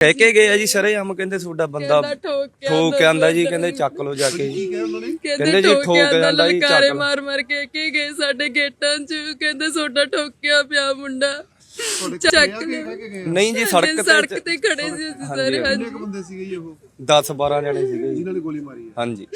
ਕਹਿ ਕੇ ਗਏ ਆ ਜੀ ਸਰੇਆਮ ਕਹਿੰਦੇ ਤੁਹਾਡਾ ਬੰਦਾ ਕਹਿੰਦਾ ਠੋਕ ਕੇ ਠੋਕ ਕੇ ਆਂਦਾ ਜੀ ਕਹਿੰਦੇ ਚੱਕ ਲਓ ਜਾ ਕੇ ਜੀ। ਕਹਿੰਦੇ ਜੀ ਠੋਕ ਕੇ ਆਂਦਾ ਜੀ ਚੱਕ ਲਓ। ਮਾਰ ਮਾਰ ਕੇ ਕੀ ਗਏ ਸਾਡੇ ਗੇਟਾਂ 'ਚ? ਕਹਿੰਦੇ ਸੋਡਾ ਠੋਕਿਆ ਪਿਆ ਮੁੰਡਾ। ਚੱਕ। ਨਹੀਂ ਜੀ ਸੜਕ ਤੇ ਸੜਕ ਤੇ ਖੜੇ ਸੀ ਅਸੀਂ ਸਾਰੇ ਹਾਂਜੀ। ਕਿੰਨੇ ਬੰਦੇ ਸੀਗੇ ਜੀ ਉਹ? 10 12 ਜਣੇ ਸੀਗੇ ਜਿਨ੍ਹਾਂ ਨੇ ਗੋਲੀ ਮਾਰੀ ਹੈ ਹਾਂਜੀ।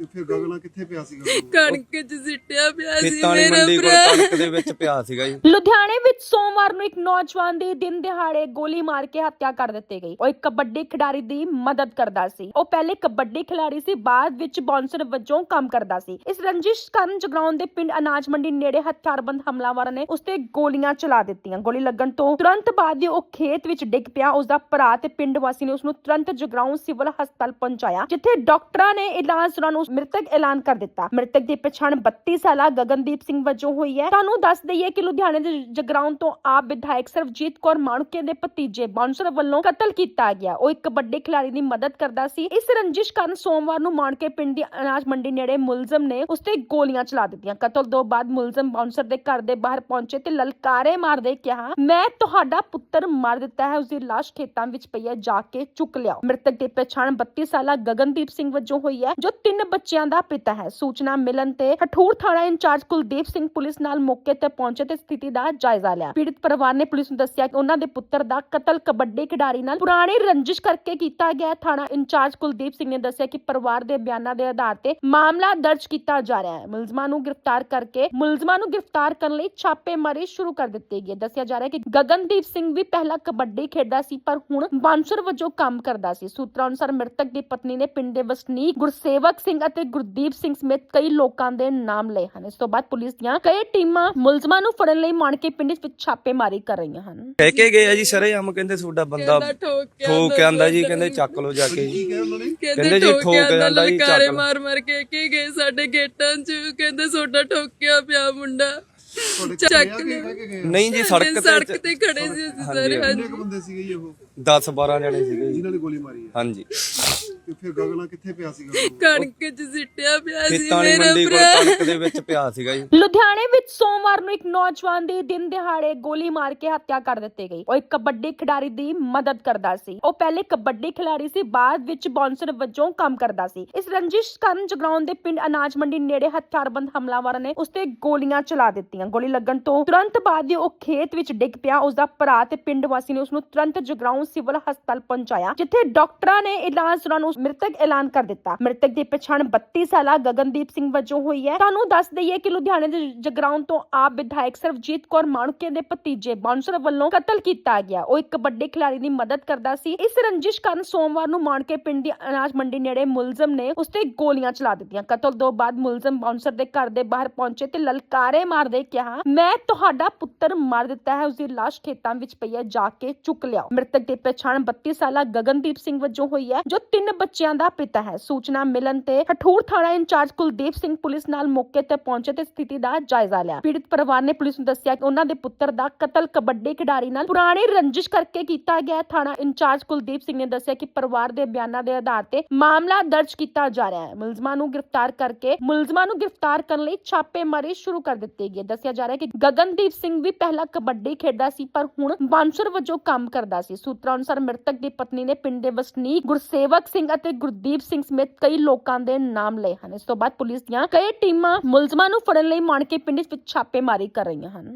ਤੇ ਫਿਰ ਗਗਨਾ ਕਿੱਥੇ ਪਿਆ ਸੀਗਾ? ਕਣਕ 'ਚ ਸਿੱਟਿਆ ਪਿਆ ਸੀ ਖੇਤਾਂ ਵਾਲੀ ਮੇਰਾ ਮੰਡੀ ਕੋਲ ਭਰਾ। ਕਣਕ ਦੇ ਵਿੱਚ ਪਿਆ ਸੀਗਾ ਜੀ। ਲੁਧਿਆਣੇ ਵਿੱਚ ਸੋਮਵਾਰ ਨੂੰ ਇੱਕ ਨੌਜਵਾਨ ਦੀ ਦਿਨ ਦਿਹਾੜੇ ਗੋਲੀ ਮਾਰ ਕੇ ਹੱਤਿਆ ਕਰ ਦਿੱਤੀ ਗਈ। ਉਹ ਇੱਕ ਕਬੱਡੀ ਖਿਡਾਰੀ ਦੀ ਮਦਦ ਕਰਦਾ ਸੀ। ਉਹ ਪਹਿਲੇ ਕਬੱਡੀ ਖਿਡਾਰੀ ਸੀ ਬਾਅਦ ਵਿੱਚ ਬਾਉਂਸਰ ਵਜੋਂ ਕੰਮ ਕਰਦਾ ਸੀ। ਇਸ ਰੰਜਿਸ਼ ਕਾਰਨ ਜਗਰਾਉਂ ਦੇ ਪਿੰਡ ਅਨਾਜ ਮੰਡੀ ਨੇੜੇ ਹਥਿਆਰਬੰਦ ਹਮਲਾਵਰਾਂ ਨੇ ਉਸ ਤੇ ਗੋਲੀਆਂ ਚਲਾ ਦਿੱਤੀਆਂ। ਗੋਲੀ ਲੱਗਣ ਤੋਂ ਤੁਰੰਤ ਬਾਅਦ ਹੀ ਉਹ ਖੇਤ ਵਿੱਚ ਡਿੱਗ ਪਿਆ। ਉਸ ਦਾ ਭਰਾ ਤੇ ਪਿੰਡ ਵਾਸੀ ਨੇ ਉਸ ਨੂੰ ਤੁਰੰਤ ਜਗਰਾਉਂ ਸਿਵਲ ਹਸਪਤਾਲ ਪਹੁੰਚਾਇਆ ਜਿੱਥੇ ਡਾਕਟਰਾਂ ਨੇ ਇਲਾਜ ਦੌਰਾਨ ਉਸ ਮ੍ਰਿਤਕ ਐਲਾਨ ਕਰ ਦਿੱਤਾ। ਮ੍ਰਿਤਕ ਦੀ ਪਛਾਣ 32 ਸਾਲਾ ਗਗਨਦੀਪ ਸਿੰਘ ਵਜੋਂ ਹੋਈ ਹੈ। ਤੁਹਾਨੂੰ ਦੱਸ ਦਈਏ ਕਿ ਲੁਧਿਆਣੇ ਦੇ ਜਗਰਾਉਂ ਤੋਂ ਆਪ ਵਿਧਾਇਕ ਸਰਵਜੀਤ ਕੌਰ ਮਾਣੂਕੇ ਦੇ ਭਤੀਜੇ ਬਾਂਸਰ ਵੱਲੋਂ ਕਤਲ ਕੀਤਾ ਗਿਆ। ਉਹ ਇੱਕ ਵੱਡੇ ਖਿਡਾਰੀ ਦੀ ਮਦਦ ਕਰਦਾ ਸੀ। ਇਸ ਰੰਜਿਸ਼ ਕਾਰਨ ਸੋਮਵਾਰ ਨੂੰ ਮਾਣਕੇ ਪਿੰਡ ਦੀ ਅਨਾਜ ਮੰਡੀ ਨੇੜੇ ਮੁਲਜ਼ਮ ਨੇ ਉਸ ਤੇ ਗੋਲੀਆਂ ਚਲਾ ਦਿੱਤੀਆਂ। ਕਤਲ ਤੋਂ ਬਾਅਦ ਮੁਲਜ਼ਮ ਬਾਂਸਰ ਦੇ ਘਰ ਦੇ ਬਾਹਰ ਪਹੁੰਚੇ ਤੇ ਲਲਕਾਰੇ ਮਾਰਦੇ ਕਿਹਾ, ਮੈਂ ਤੁਹਾਡਾ ਪੁੱਤਰ ਮਾਰ ਦਿੱਤਾ ਹੈ। ਉਸ ਦੀ ਲਾਸ਼ ਖੇਤਾਂ ਵਿੱਚ ਪਈ ਹੈ। ਜਾ ਕੇ ਚੁੱਕ ਲਿਆਓ। ਮ੍ਰਿਤਕ ਦੀ ਪਛਾਣ 32 ਸਾਲਾ ਗਗਨਦੀਪ ਸਿੰਘ ਵਜੋਂ ਹੋਈ ਹੈ, ਜੋ ਤਿੰਨ ਬੱਚਿਆਂ ਦਾ ਪਿਤਾ ਹੈ। ਸੂਚਨਾ ਮਿਲਣ ਤੇ ਹਠੂਰ ਥਾਣਾ ਇੰਚਾਰਜ ਕੁਲਦੀਪ ਸਿੰਘ ਪੁਲਿਸ ਨਾਲ ਮੌਕੇ ਤੇ ਪਹੁੰਚੇ ਤੇ ਸਥਿਤੀ ਦਾ ਜਾਇਜ਼ਾ ਲਿਆ। ਪੀੜਿਤ ਪਰਿਵਾਰ ਨੇ ਪੁਲਿਸ ਨੂੰ ਦੱਸਿਆ ਕਿ ਉਹਨਾਂ ਦੇ ਪੁੱਤਰ ਦਾ ਕਤਲ ਕਬੱਡੀ ਖਿਡਾਰੀ ਨਾਲ ਪੁਰਾਣੀ ਰੰਜਿਸ਼ ਕਰਕੇ ਕੀਤਾ ਗਿਆ ਥਾਣਾ ਇੰਚਾਰਜ ਕੁਲਦੀਪ ਸਿੰਘ ਨੇ ਦੱਸਿਆ ਕਿ ਪਰਿਵਾਰ ਦੇ ਬਿਆਨਾਂ ਦੇ ਆਧਾਰ ਤੇ ਮਾਮਲਾ ਦਰਜ ਕੀਤਾ ਜਾ ਰਿਹਾ ਹੈ। ਮੁਲਜ਼ਮਾਂ ਨੂੰ ਗ੍ਰਿਫਤਾਰ ਕਰਕੇ ਮੁਲਜ਼ਮਾਂ ਨੂੰ ਗ੍ਰਿਫਤਾਰ ਕਰਨ ਲਈ ਛਾਪੇਮਾਰੀ ਸ਼ੁਰੂ ਕਰ ਦਿੱਤੀ ਗਈ ਹੈ। ਦੱਸਿਆ ਜਾ ਰਿਹਾ ਹੈ ਕਿ ਗਗਨਦੀਪ ਸਿੰਘ ਵੀ ਪਹਿਲਾਂ ਕਬੱਡੀ ਖੇਡਦਾ ਸੀ, ਪਰ ਹੁਣ ਬਾਂਸਰ ਵਜੋਂ ਕੰਮ ਕਰਦਾ ਸੀ। ਸੂਤਰਾਂ ਅਨੁਸਾਰ ਮ੍ਰਿਤਕ ਦੀ ਪਤਨੀ ਨੇ ਪਿੰਡ ਦੇ ਵਸਨੀਕ ਗੁਰਸੇਵਕ ਸਿੰਘ ਅਤੇ ਗੁਰਦੀਪ ਸਿੰਘ ਸਮੇਤ ਕਈ ਲੋਕਾਂ ਦੇ ਨਾਮ ਲਏ ਹਨ। ਇਸ ਤੋਂ ਬਾਅਦ ਪੁਲਿਸ ਦੀਆਂ ਕਈ ਟੀਮਾਂ ਮੁਲਜ਼ਮਾਂ ਨੂੰ ਫੜਨ ਲਈ ਮਾਣਕੇ ਪਿੰਡ ਵਿੱਚ ਛਾਪੇਮਾਰੀ ਕਰ ਰਹੀਆਂ ਹਨ। ਕਹਿ ਕੇ ਗਏ ਆ ਜੀ ਸਰੇਆਮ ਕਹਿੰਦੇ ਤੁਹਾਡਾ ਬੰਦਾ ਠੋਕ ਕੇ ਆਂਦਾ ਜੀ ਕਹਿੰਦੇ ਚੱਕ ਲਓ ਜਾ ਕੇ। ਕੀ ਜੀ ਕਿਹਾ ਉਹਨਾਂ ਨੇ ਕਹਿੰਦੇ ਜੀ ਠੋਕ ਕੇ ਆਂਦਾ ਜੀ, ਚੱਕ। ਮਾਰ ਮਾਰ ਕੇ ਕੀ ਗਏ ਸਾਡੇ ਗੇਟਾਂ 'ਚ? ਕਹਿੰਦੇ ਸੋਡਾ ਠੋਕਿਆ ਪਿਆ ਮੁੰਡਾ। ਤੁਹਾਡੇ ਚੱਕ ਨਹੀਂ ਜੀ ਸੜਕ ਤੇ ਸੜਕ ਤੇ ਖੜੇ ਸੀ ਅਸੀਂ ਸਾਰੇ ਹਾਂਜੀ। ਕੁ ਬੰਦੇ ਸੀਗੇ ਜੀ ਉਹ? 10 12 ਜਣੇ ਸੀਗੇ ਜਿਨ੍ਹਾਂ ਨੇ ਗੋਲੀ ਮਾਰੀ ਹੈ। ਹਾਂਜੀ। ਤੇ ਫਿਰ ਗਗਨਾ ਕਿੱਥੇ ਪਿਆ ਸੀਗਾ? ਉਹ? ਕਣਕ 'ਚ ਸਿੱਟਿਆ ਪਿਆ ਸੀ ਖੇਤਾਂ ਵਾਲੀ ਮੇਰਾ ਮੰਡੀ ਕੋਲ ਭਰਾ। ਕਣਕ ਦੇ ਵਿੱਚ ਪਿਆ ਸੀਗਾ ਜੀ। ਲੁਧਿਆਣੇ ਵਿੱਚ ਸੋਮਵਾਰ ਨੂੰ ਇੱਕ ਨੌਜਵਾਨ ਦੀ ਦਿਨ ਦਿਹਾੜੇ ਗੋਲੀ ਮਾਰ ਕੇ ਹੱਤਿਆ ਕਰ ਦਿੱਤੀ ਗਈ। ਉਹ ਇੱਕ ਕਬੱਡੀ ਖਿਡਾਰੀ ਦੀ ਮਦਦ ਕਰਦਾ ਸੀ। ਉਹ ਪਹਿਲੇ ਕਬੱਡੀ ਖਿਡਾਰੀ ਸੀ ਬਾਅਦ ਵਿੱਚ ਬਾਉਂਸਰ ਵਜੋਂ ਕੰਮ ਕਰਦਾ ਸੀ। ਇਸ ਰੰਜਿਸ਼ ਕਾਰਨ ਜਗਰਾਉਂ ਦੇ ਪਿੰਡ ਅਨਾਜ ਮੰਡੀ ਨੇੜੇ ਹਥਿਆਰਬੰਦ ਹਮਲਾਵਰਾਂ ਨੇ ਉਸ ਤੇ ਗੋਲੀਆਂ ਚਲਾ ਦਿੱਤੀਆਂ। ਗੋਲੀ ਲੱਗਣ ਤੋਂ ਤੁਰੰਤ ਬਾਅਦ ਹੀ ਉਹ ਖੇਤ ਵਿੱਚ ਡਿੱਗ ਪਿਆ। ਉਸ ਦਾ ਭਰਾ ਤੇ ਪਿੰਡ ਵਾਸੀ ਨੇ ਉਸ ਨੂੰ ਤੁਰੰਤ ਜਗਰਾਉਂ ਸਿਵਲ ਹਸਪਤਾਲ ਪਹੁੰਚਾਇਆ ਜਿੱਥੇ ਡਾਕਟਰਾਂ ਨੇ ਇਲਾਜ ਦੌਰਾਨ ਉਸ ਮ੍ਰਿਤਕ ਐਲਾਨ ਕਰ ਦਿੱਤਾ। ਮ੍ਰਿਤਕ ਦੀ ਪਛਾਣ 32 ਸਾਲਾ ਗਗਨਦੀਪ ਸਿੰਘ ਵਜੋਂ ਹੋਈ ਹੈ। ਤੁਹਾਨੂੰ ਦੱਸ ਦਈਏ ਕਿ ਲੁਧਿਆਣੇ ਦੇ ਜਗਰਾਉਂ ਤੋਂ ਆਪ ਵਿਧਾਇਕ ਸਰਵਜੀਤ ਕੌਰ ਮਾਣੂਕੇ ਦੇ ਭਤੀਜੇ ਬਾਂਸਰ ਵੱਲੋਂ ਕਤਲ ਕੀਤਾ ਗਿਆ। ਉਹ ਇੱਕ ਵੱਡੇ ਖਿਡਾਰੀ ਦੀ ਮਦਦ ਕਰਦਾ ਸੀ। ਇਸ ਰੰਜਿਸ਼ ਕਾਰਨ ਸੋਮਵਾਰ ਨੂੰ ਮਾਣਕੇ ਪਿੰਡ ਦੀ ਅਨਾਜ ਮੰਡੀ ਨੇੜੇ ਮੁਲਜ਼ਮ ਨੇ ਉਸ ਤੇ ਗੋਲੀਆਂ ਚਲਾ ਦਿੱਤੀਆਂ। ਕਤਲ ਤੋਂ ਬਾਅਦ ਮੁਲਜ਼ਮ ਬਾਂਸਰ ਦੇ ਘਰ ਦੇ ਬਾਹਰ ਪਹੁੰਚੇ ਤੇ ਲਲਕਾਰੇ ਮਾਰਦੇ ਕਿਹਾ, ਮੈਂ ਤੁਹਾਡਾ ਪੁੱਤਰ ਮਾਰ ਦਿੱਤਾ ਹੈ। ਉਸ ਦੀ ਲਾਸ਼ ਖੇਤਾਂ ਵਿੱਚ ਪਈ ਹੈ। ਜਾ ਕੇ ਚੁੱਕ ਲਿਆਓ। ਮ੍ਰਿਤਕ ਦੀ ਪਛਾਣ 32 ਸਾਲਾ ਗਗਨਦੀਪ ਸਿੰਘ ਵਜੋਂ ਹੋਈ ਹੈ, ਜੋ ਤਿੰਨ ਬੱਚਿਆਂ ਦਾ ਪਿਤਾ ਹੈ। ਸੂਚਨਾ ਮਿਲਣ ਤੇ ਹਠੂਰ ਥਾਣਾ ਇੰਚਾਰਜ ਕੁਲਦੀਪ ਸਿੰਘ ਪੁਲਿਸ ਨਾਲ ਮੌਕੇ ਤੇ ਪਹੁੰਚੇ ਤੇ ਸਥਿਤੀ ਦਾ ਜਾਇਜ਼ਾ ਲਿਆ। ਪੀੜਿਤ ਪਰਿਵਾਰ ਨੇ ਪੁਲਿਸ ਨੂੰ ਦੱਸਿਆ ਕਿ ਉਹਨਾਂ ਦੇ ਪੁੱਤਰ ਦਾ ਕਤਲ ਕਬੱਡੀ ਖਿਡਾਰੀ ਨਾਲ ਪੁਰਾਣੀ ਰੰਜਿਸ਼ ਕਰਕੇ ਕੀਤਾ ਗਿਆ ਥਾਣਾ ਇੰਚਾਰਜ ਕੁਲਦੀਪ ਸਿੰਘ ਨੇ ਦੱਸਿਆ ਕਿ ਪਰਿਵਾਰ ਦੇ ਬਿਆਨਾਂ ਦੇ ਆਧਾਰ ਤੇ ਮਾਮਲਾ ਦਰਜ ਕੀਤਾ ਜਾ ਰਿਹਾ ਹੈ। ਮੁਲਜ਼ਮਾਂ ਨੂੰ ਗ੍ਰਿਫਤਾਰ ਕਰਕੇ ਮੁਲਜ਼ਮਾਂ ਨੂੰ ਗ੍ਰਿਫਤਾਰ ਕਰਨ ਲਈ ਛਾਪੇਮਾਰੀ ਸ਼ੁਰੂ ਕਰ ਦਿੱਤੀ ਗਈ ਹੈ। ਦੱਸਿਆ ਜਾ ਰਿਹਾ ਹੈ ਕਿ ਗਗਨਦੀਪ ਸਿੰਘ ਵੀ ਪਹਿਲਾਂ ਕਬੱਡੀ ਖੇਡਦਾ ਸੀ, ਪਰ ਹੁਣ ਬਾਂਸਰ ਵਜੋਂ ਕੰਮ ਕਰਦਾ ਸੀ। ਸੂਤਰਾਂ ਅਨੁਸਾਰ ਮ੍ਰਿਤਕ ਦੀ ਪਤਨੀ ਨੇ ਪਿੰਡ ਦੇ ਵਸਨੀਕ ਗੁਰਸੇਵਕ ਸਿੰਘ ਅਤੇ ਗੁਰਦੀਪ ਸਿੰਘ ਸਮੇਤ ਕਈ ਲੋਕਾਂ ਦੇ ਨਾਮ ਲਏ ਹਨ। ਇਸ ਤੋਂ ਬਾਅਦ ਪੁਲਿਸ ਦੀਆਂ ਕਈ ਟੀਮਾਂ ਮੁਲਜ਼ਮਾਂ ਨੂੰ ਫੜਨ ਲਈ ਮਾਣਕੇ ਪਿੰਡ ਵਿੱਚ ਛਾਪੇਮਾਰੀ ਕਰ ਰਹੀਆਂ ਹਨ।